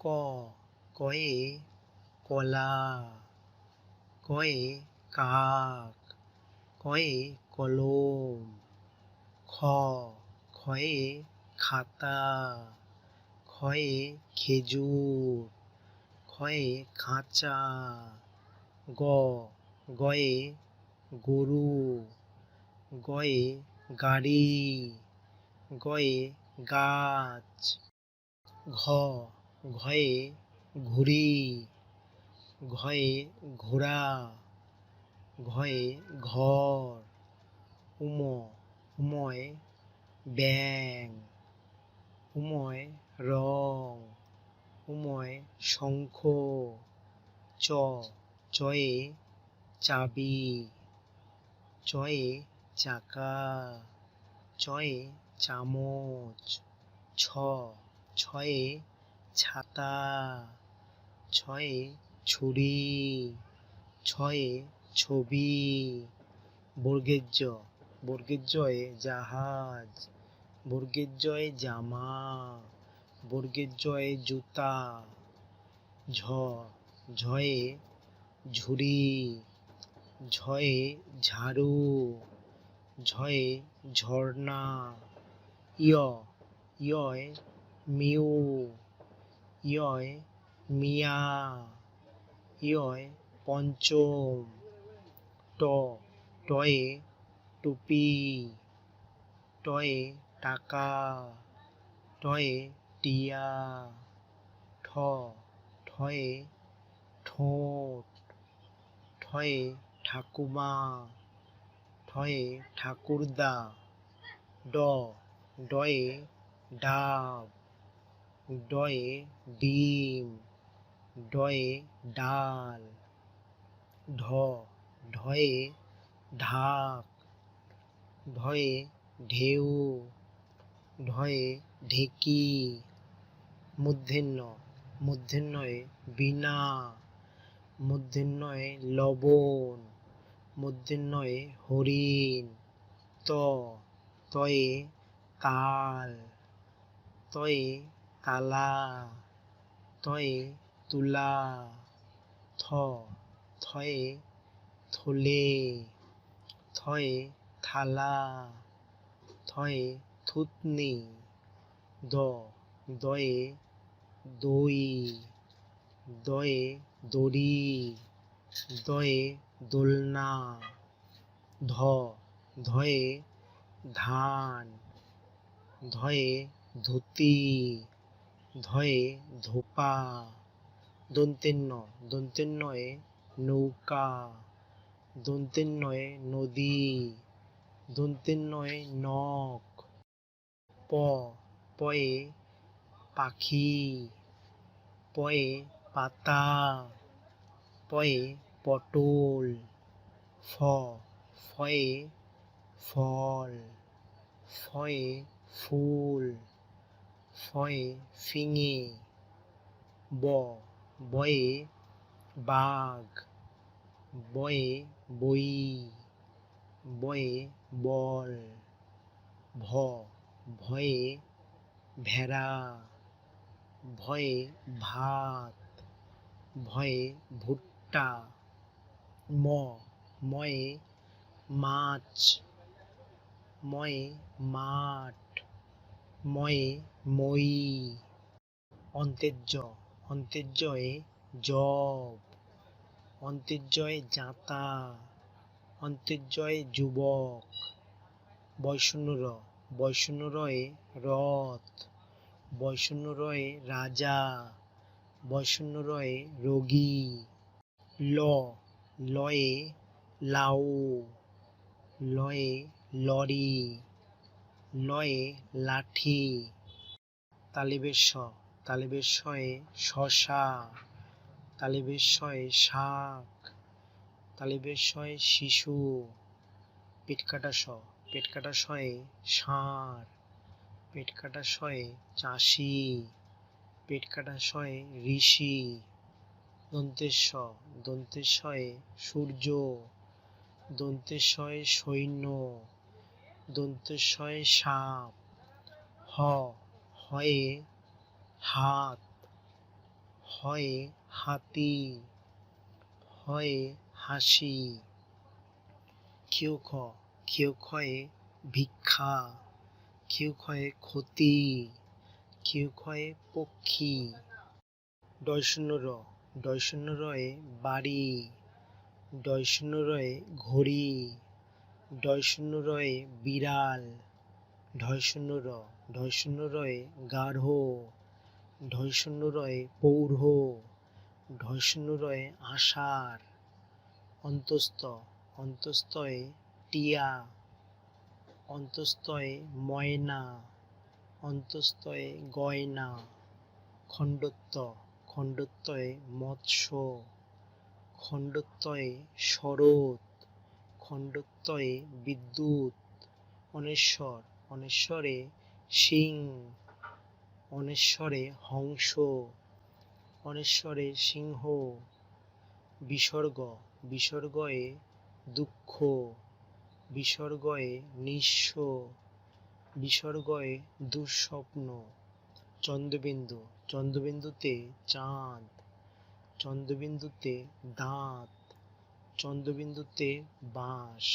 ক, কয়ে, কলা, কয়ে, কাক, কয়ে, কলম, খ খয়ে খাতা খয়ে খেজুর খয়ে খাঁচা, গ, গয়ে, গরু, গয়ে, গাড়ি, গয়ে, গাছ, ঘ ঘয়ে ঘুড়ি ঘয়ে ঘোড়া, ঘয়ে ঘর, উম, উময় ব্যাং উময় রং, উময় শঙ্খ, চ, চয়ে চাবি, চয়ে চাকা, চয়ে চামচ, ছ, ছয়ে ছাতা, ছয়ে ছুরি, ছয়ে ছবি বর্গের জ জাহাজ বর্গের জামা বর্গের জুতা, ঝ, ঝয়ে ঝুড়ি, ঝয়ে ঝাড়ু, ঝয়ে ঝর্ণা ইয় ইয় মিউ ইয়য় মিয়া ইয়য় পঞ্চম, ট, টয়ে টুপি, টয়ে টাকা, টয়ে টিয়া, ঠ ঠয়ে ঠোঁট, ঠয়ে ঠাকুমা, ঠয়ে ঠাকুরদা, ড, ডয়ে ডাব। ডয়ে ডিম, ডয়ে ডাল, ঢ, ঢয়ে ঢাক, ঢয়ে ঢেউ, ঢয়ে ঢেকি মূর্ধন্য মূর্ধন্যয়ে বীণা মূর্ধন্যয়ে লবণ মূর্ধন্যয়ে হরিণ, ত, তয়ে তাল তয়ে তালা তয়ে তুলা থ, থয়ে থলে, থয়ে থালা, থয়ে থুতনি, দ, দয়ে দই, দয়ে দড়ি, দয়ে দোলনা, ধ, ধয়ে ধান, ধয়ে ধুতি। ধয়ে ধোপা দন্তেন্ন দন্তেন্নয়ে নৌকা দন্তেন্নয়ে নদী দন্তেন্নয়ে নখ, প, পয়ে পাখি, পয়ে পাতা, পয়ে পটল, ফ, ফয়ে ফল, ফয়ে ফুল। ফয়ে ফিঙে ব, বয়ে বাঘ, বয়ে বই, বয়ে বল, ভ, ভয়ে ভেড়া, ভয়ে ভাত, ভয়ে ভুট্টা, ম, ময়ে মাছ, ময়ে মাঠ ময়ে মই, অন্তেজ্য, অন্তেজ্যয়ে জব, অন্তেজ্যয়ে জাঁতা, অন্তেজ্যয়ে যুবক বৈষণ্যর বৈষণ্যরয়ে রথ বৈষণ্যরয়ে রাজা বৈষণ্যরয়ে রোগী, ল, লয়ে লাউ, লয়ে লরি। লয়ে লাঠি। তালিবেশ তালিবেশয়ে শশা। তালিবেশয়ে শাক। তালিবেশয়ে শিশু। পেটকাটা স পেটকাটা শয়ে ষাঁড়। পেটকাটা শয়ে চাষি। পেটকাটা শয়ে ঋষি। দন্তেশ্ব দন্তেশ্বয়ে সূর্য। দন্তেশ্বয়ে সৈন্য। দন্তেশ্বয়ে সাপ, হ, হয়ে হাত, হয়ে হাতি, হয়ে হাসি ক্ষিয় খ ক্ষিয় ক্ষয়ে ভিক্ষা ক্ষিয় ক্ষয়ে ক্ষতি ক্ষিয় ক্ষয়ে পক্ষী ডয় শূন্য র ডয় শূন্য রয়ে বাড়ি ডয় রয়ে ঘড়ি ডয় শূন্য রয়ে বিড়াল ঢয় শূন্য র ঢয় শূন্য রয়ে গাঢ় ঢয় শূন্য রয়ে পৌঢ় ঢয় শূন্য রয়ে আষাঢ়, অন্তস্থ, অন্তস্থয়ে টিয়া, অন্তস্থয়ে ময়না, অন্তস্থয়ে গয়না, খণ্ডত্ব, খণ্ডত্বয়ে মৎস্য, খণ্ডত্বয়ে শরৎ খণ্ডত্বয়ে বিদ্যুৎ, অনেশ্বর, অনেশ্বরে সিং, অনেশ্বরে হংস, অনেশ্বরে সিংহ, বিসর্গ, বিসর্গয়ে দুঃখ, বিসর্গয়ে নিঃস্ব, বিসর্গয়ে দুঃস্বপ্ন, চন্দ্রবিন্দু, চন্দ্রবিন্দুতে চাঁদ, চন্দ্রবিন্দুতে দাঁত চন্দ্রবিন্দুতে বাঁশ।